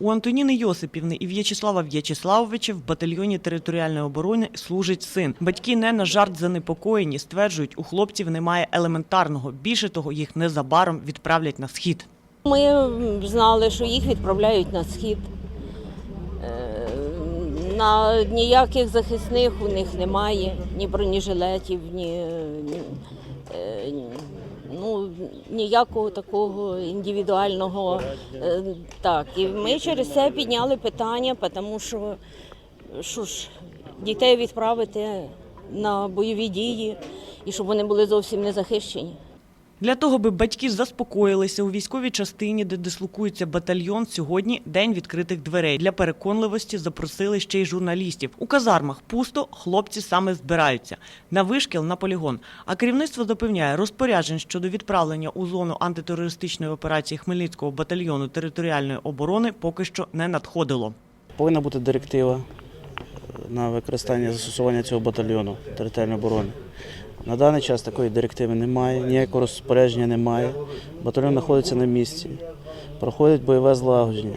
У Антоніни Йосипівни і В'ячеслава В'ячеславовича в батальйоні територіальної оборони служить син. Батьки не на жарт занепокоєні, стверджують, у хлопців немає елементарного. Більше того, їх незабаром відправлять на схід. Ми знали, що їх відправляють на схід. Е, На ніяких захисних у них немає, ні бронежилетів, ні, е, ні- ну, ніякого такого індивідуального. е, Так, і ми через це підняли питання, тому що, що ж, дітей відправити на бойові дії і щоб вони були зовсім не захищені. Для того, би батьки заспокоїлися у військовій частині, де дислокується батальйон, сьогодні день відкритих дверей. Для переконливості запросили ще й журналістів. У казармах пусто, хлопці саме збираються. На вишкіл, на полігон. А керівництво запевняє, розпоряджень щодо відправлення у зону антитерористичної операції Хмельницького батальйону територіальної оборони поки що не надходило. Повинна бути директива на використання застосування цього батальйону територіальної оборони. На даний час такої директиви немає, ніякого розпорядження немає. Батальйон знаходиться на місці, проходить бойове злагодження.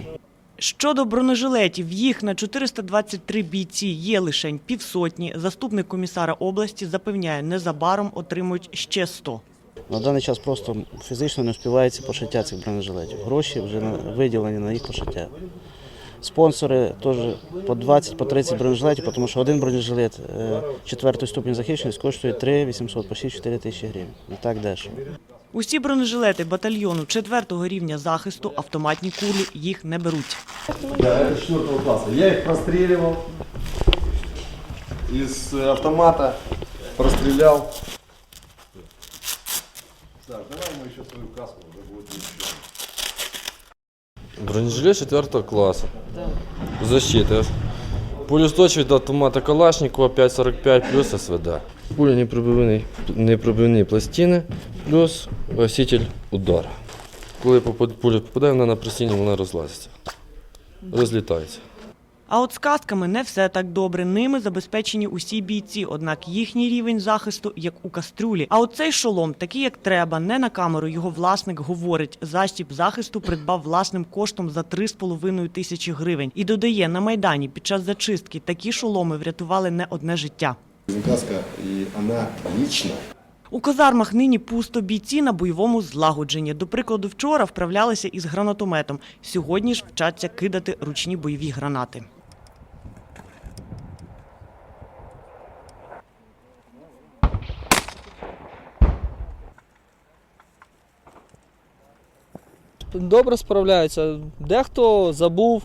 Щодо бронежилетів, їх на 423 бійці є лише півсотні. Заступник комісара області запевняє, незабаром отримують ще 100. На даний час просто фізично не успівається пошиття цих бронежилетів. Гроші вже виділені на їх пошиття. Спонсори теж по 20 по 30 бронежилетів, тому що один бронежилет е, четвертої ступені захищеності коштує 3 800, почти 4 тисячі гривень. Не так дешево. Усі бронежилети батальйону четвертого рівня захисту, автоматні кулі їх не беруть. Да, это четвертого класса. Я их простреливал из э, автомата, прострелял. Так, давай мы еще свою каску уже будет еще. Бронежилет 4 класса. Защита. Пулеустойчивый до автомата Калашникова 5,45 плюс СВД. Пуля непробивні, непробивні пластини плюс гаситель удара. Коли пуля попадає, вона на присіння, вона розлазиться. Розлітається. А от з касками не все так добре. Ними забезпечені усі бійці, однак їхній рівень захисту як у кастрюлі. А от цей шолом, такий як треба, не на камеру. Його власник говорить. Застіб захисту придбав власним коштом за 3,5 тисячі гривень. І додає, на майдані під час зачистки такі шоломи врятували не одне життя. Каска, и она лично У казармах нині пусто бійці на бойовому злагодженні. До прикладу, вчора вправлялися із гранатометом. Сьогодні ж вчаться кидати ручні бойові гранати. Добре справляються. Дехто забув,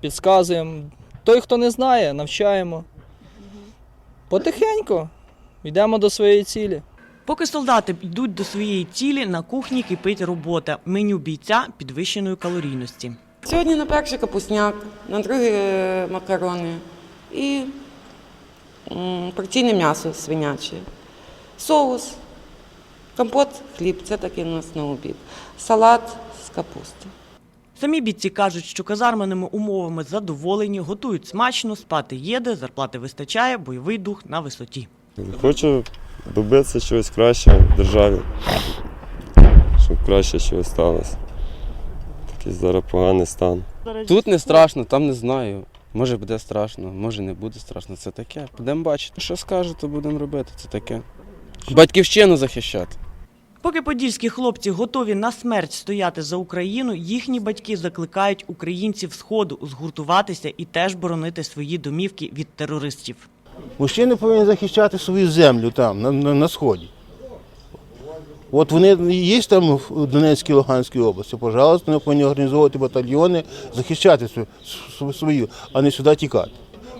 підказуємо. Той, хто не знає, навчаємо. Потихеньку йдемо до своєї цілі. Поки солдати йдуть до своєї цілі, на кухні кипить робота. Меню бійця підвищеної калорійності. Сьогодні на перший капусняк, на другий е, макарони і м, порційне м'ясо свиняче, соус, компот, хліб це такий у нас на обід, салат з капусти. Самі бійці кажуть, що казарменими умовами задоволені, готують смачно, спати єде, зарплати вистачає, бойовий дух на висоті. Хочу добитися чогось кращого в державі, щоб краще щось сталося. Такий зараз поганий стан. Тут не страшно, там не знаю. Може буде страшно, може не буде страшно. Це таке. Будемо бачити. Що скажуть, то будемо робити. Це таке. Батьківщину захищати. Поки подільські хлопці готові на смерть стояти за Україну, їхні батьки закликають українців сходу згуртуватися і теж боронити свої домівки від терористів. Мужчини повинні захищати свою землю там, на, на, на сході. От вони є там в Донецькій Луганській області, пожалуйста, вони повинні організовувати батальйони, захищати свою, свою, а не сюди тікати.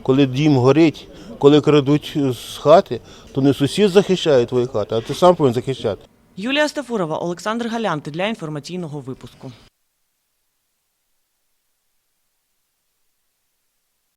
Коли дім горить, коли крадуть з хати, то не сусід захищає твою хату, а ти сам повинен захищати. Юлія Стафурова, Олександр Галянти для інформаційного випуску.